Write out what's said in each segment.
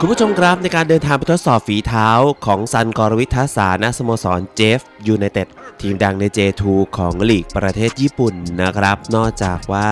คุณผู้ชมครับในการเดินทางไปทดสอบฝีเท้าของซันกรวิทธาสานสโมสรเจฟยูไนเต็ด ทีมดังใน J2 ของลีกประเทศญี่ปุ่นนะครับ นอกจากว่า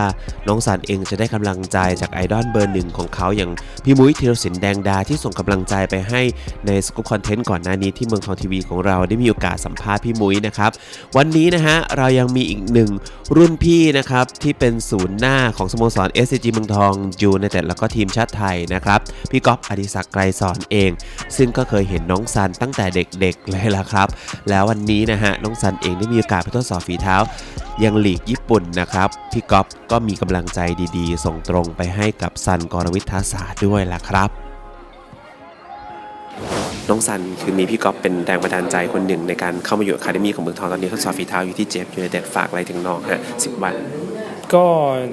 น้องซันเองจะได้กำลังใจจากไอดอลเบอร์หนึ่งของเขาอย่างพี่มุ้ยธีรศิลป์แดงดาที่ส่งกำลังใจไปให้ในสกู๊ปคอนเทนต์ก่อนหน้านี้ที่เมืองทองทีวีของเราได้มีโอกาสสัมภาษณ์พี่มุ้ยนะครับ วันนี้นะฮะเรายังมีอีกหนึ่งรุ่นพี่นะครับที่เป็นศูนย์หน้าของสโมสร SCG เมืองทองยูไนเต็ดแล้วก็ทีมชาติไทยนะครับพี่ก๊อฟอดิศักดิ์ไกรสอนเอง ซึ่งก็เคยเห็นน้องซันตั้งแต่เด็กๆเลยละครับ แล้ววันนี้นะฮะน้องซันเองได้มีโอกาสไปทดสอบฝีเท้า ยังลีกญี่ปุ่นนะครับ พี่ก๊อฟก็มีกำลังใจดีๆ ส่งตรงไปให้กับซันกรวิทยาศาสตร์ด้วยล่ะครับน้องซันคืนนี้พี่ก๊อฟเป็นแรงบันดาลใจคนหนึ่งในการเข้ามาอยู่อะคาเดมี่ของเมืองทองตอนนี้ทดสอบฝีเท้าอยู่ที่เจฟยูไนเต็ดฝากอะไรถึงน้องฮะสิบวัน ก็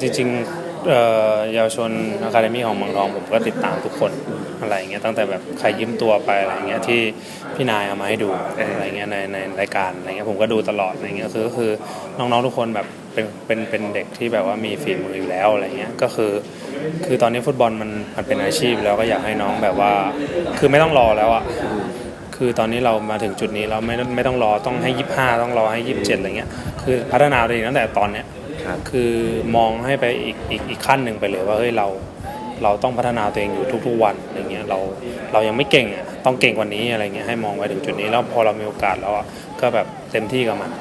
จริงๆ เยาวชนอะคาเดมี่ของเมืองทองผมก็ติดตามทุกคนอะไรอย่างเงี้ยตั้งแต่แบบใครยืมตัวไปอะไรอย่างเงี้ยที่พี่นายเอามาให้ดูอะไรเงี้ยในในรายการอะไรเงี้ยผมก็ดูตลอดอะไรเงี้ยคือก็คือน้องๆทุกคนแบบเป็นเป็นเป็นเด็กที่แบบว่ามีฝีมืออยู่แล้วอะไรเงี้ยก็คือ คือตอนนี้ฟุตบอลมันมันเป็นอาชีพแล้วก็อยากให้น้องแบบว่า คือไม่ต้องรอแล้วอะคือตอนนี้เรามาถึงจุดนี้เราไม่ต้องไม่ต้องรอต้องให้ยี่ห้าต้องรอให้ยี่สิบเจ็ดอะไรเงี้ยคือพัฒนาตัวเองตั้งแต่ตอนเนี้ย ครับ คือมองให้ไปอีกอีกอีกขั้นหนึ่งไปเลยว่าเฮ้ยเราเราต้องพัฒนาตัวเองอยู่ทุกๆวันอะไรเงี้ยเราเรายังไม่เก่งอะต้องเก่งกว่านี้อะไรเงี้ยให้มองไว้ถึงจุดนี้แล้วพอเรามีโอกาสแล้วอะก็แบบเต็มที่กับมัน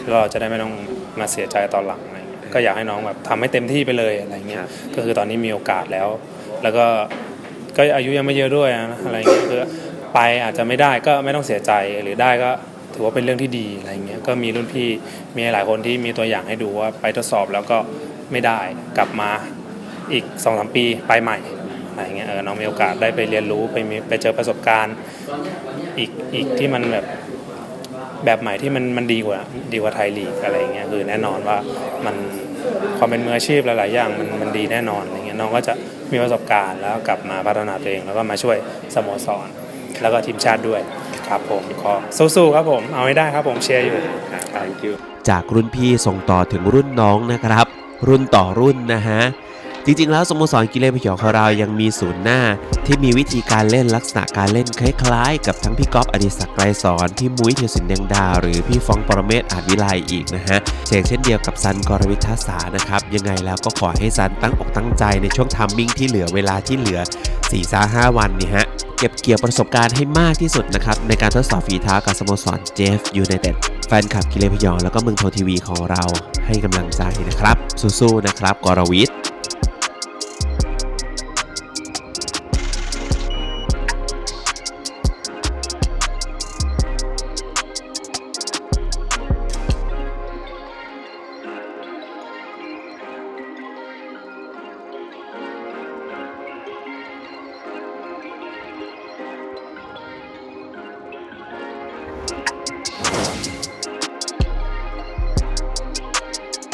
คือเราจะได้ไม่ต้องมาเสียใจตอนหลังอะไรเงี้ยก็อยากให้น้องแบบทำให้เต็มที่ไปเลยอะไรเงี้ยครับก็คือตอนนี้มีโอกาสแล้ว แล้วก็ก็อายุยังไม่เยอะด้วยนะอะไรเงี้ยคือไปอาจจะไม่ได้ก็ไม่ต้องเสียใจหรือได้ก็ ถือว่าเป็นเรื่องที่ดีอะไรเงี้ยก็มีรุ่นพี่มีหลายคนที่มีตัวอย่างให้ดูว่าไปทดสอบแล้วก็ไม่ได้กลับมาอีกสองสามปีไปใหม่อะไรเงี้ยเออน้องมีโอกาสได้ไปเรียนรู้ไปมีไปเจอประสบการณ์อีกอีกที่มันแบบแบบใหม่ที่มันมันดีกว่าดีกว่าไทยลีกอะไรเงี้ยคือแน่นอนว่ามันความเป็นมืออาชีพหลายๆอย่างมันมันดีแน่นอนอะไรเงี้ยน้องก็จะมีประสบการณ์แล้วกลับมาพัฒนาตัวเองแล้วก็มาช่วยสโมสรแล้วก็ทีมชาติด้วย ครับผมขอสู้ๆครับผม เอาให้ได้ครับผมเชียร์อยู่ Thank you จากรุ่นพี่ส่งต่อถึงรุ่นน้องนะครับ รุ่นต่อรุ่นนะฮะ จริงๆ แล้วสโมสรกิเลนพยองของเรายังมีศูนย์หน้า ที่มีวิธีการเล่นลักษณะการเล่นคล้ายๆ กับทั้งพี่ก๊อฟอดิศักดิ์ไกรสอนพี่มุ้ยเทียสินแดงดา หรือพี่ฟองปรเมศอาจวิไลอีกนะฮะเช่นเช่นเดียวกับซันกรวิทยาสานะครับ ยังไงแล้วก็ขอให้ซันตั้งอกตั้งใจในช่วงทัมมิ่งที่เหลือเวลาที่เหลือ4-5วันนี่ฮะ เก็บเกี่ยวประสบการณ์ให้มากที่สุดนะครับ ในการทดสอบฝีเท้ากับสโมสรเจฟยูไนเต็ดแฟนคลับกิเลนพยองแล้วก็เมืองโททีวีของเราให้กำลังใจนะครับ สู้ๆนะครับกรวิทย์